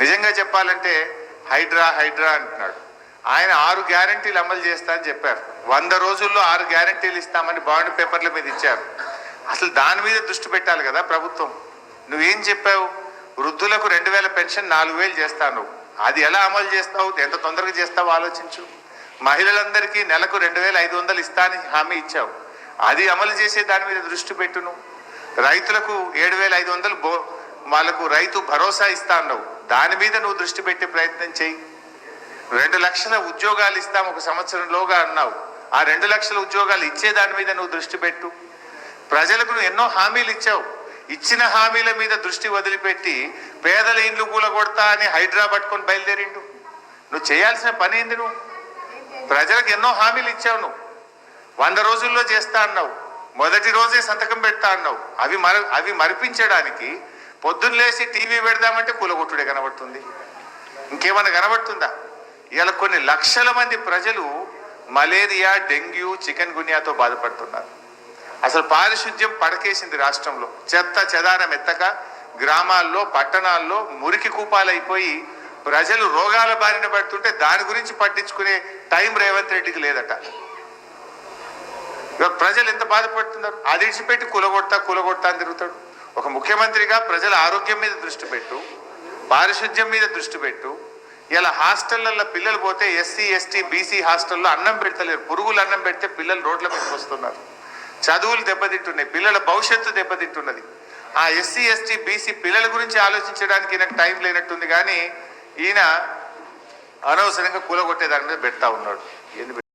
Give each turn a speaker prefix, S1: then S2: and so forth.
S1: నిజంగా చెప్పాలంటే హైడ్రా హైడ్రా అంటున్నాడు. ఆయన ఆరు గ్యారంటీలు అమలు చేస్తా అని చెప్పారు. వంద రోజుల్లో ఆరు గ్యారంటీలు ఇస్తామని బాండ్ పేపర్ల మీద ఇచ్చారు. అసలు దాని మీద దృష్టి పెట్టాలి కదా ప్రభుత్వం. నువ్వేం చెప్పావు? వృద్ధులకు రెండు వేల పెన్షన్ నాలుగు వేలు చేస్తాను అది ఎలా అమలు చేస్తావు? ఎంత తొందరగా చేస్తావు? ఆలోచించు. మహిళలందరికీ నెలకు రెండు వేల ఐదు వందలు ఇస్తానని హామీ ఇచ్చావు. అది అమలు చేసే దాని మీద దృష్టి పెట్టును రైతులకు ఏడు వేల ఐదు వందలు బో వాళ్ళకు రైతు భరోసా ఇస్తా అన్నావు. దాని మీద నువ్వు దృష్టి పెట్టే ప్రయత్నం చేయి. రెండు లక్షల ఉద్యోగాలు ఇస్తాం ఒక సంవత్సరంలోగా అన్నావు. ఆ రెండు లక్షల ఉద్యోగాలు ఇచ్చే దాని మీద నువ్వు దృష్టి పెట్టు. ప్రజలకు నువ్వు ఎన్నో హామీలు ఇచ్చావు. ఇచ్చిన హామీల మీద దృష్టి వదిలిపెట్టి పేదల ఇండ్లు కూలగొడతా అని హైడ్రా పట్టుకొని బయలుదేరిండు. నువ్వు చేయాల్సిన పని ఏంది నువ్వు? ప్రజలకు ఎన్నో హామీలు ఇచ్చావు నువ్వు. వంద రోజుల్లో చేస్తా అన్నావు. మొదటి రోజే సంతకం పెడతా అన్నావు. అవి మర అవి మరిపించడానికి పొద్దున్న లేచి టీవీ పెడదామంటే కూలగొట్టుడే కనబడుతుంది. ఇంకేమైనా కనబడుతుందా? ఇవాళ కొన్ని లక్షల మంది ప్రజలు మలేరియా డెంగ్యూ చికెన్ గున్యాతో బాధపడుతున్నారు. అసలు పారిశుద్ధ్యం పడకేసింది రాష్ట్రంలో. చెత్త చెదారం ఎత్తక గ్రామాల్లో పట్టణాల్లో మురికి కూపాలైపోయి ప్రజలు రోగాల బారిన పడుతుంటే దాని గురించి పట్టించుకునే టైం రేవంత్ రెడ్డికి లేదట. ప్రజలు ఎంత బాధపడుతున్నారు? అది ఇడిచిపెట్టి కూలగొడతా కూలగొడతా అని తిరుగుతాడు. ఒక ముఖ్యమంత్రిగా ప్రజల ఆరోగ్యం మీద దృష్టి పెట్టు పారిశుద్ధ్యం మీద దృష్టి పెట్టు. ఇలా హాస్టళ్ళలో పిల్లలు పోతే ఎస్సీ ఎస్టీ బీసీ హాస్టల్లో అన్నం పెడతలేరు. పురుగులు అన్నం పెడితే పిల్లలు రోడ్ల మీదకి వస్తున్నారు. చదువులు దెబ్బతింటున్నాయి పిల్లల భవిష్యత్తు దెబ్బతింటున్నది. ఆ ఎస్సీ ఎస్టీ బీసీ పిల్లల గురించి ఆలోచించడానికి ఈయనకు టైం లేనట్టుంది కానీ ఈయన అనవసరంగా కూలగొట్టే దాని మీద పెడతా ఉన్నాడు. ఏంది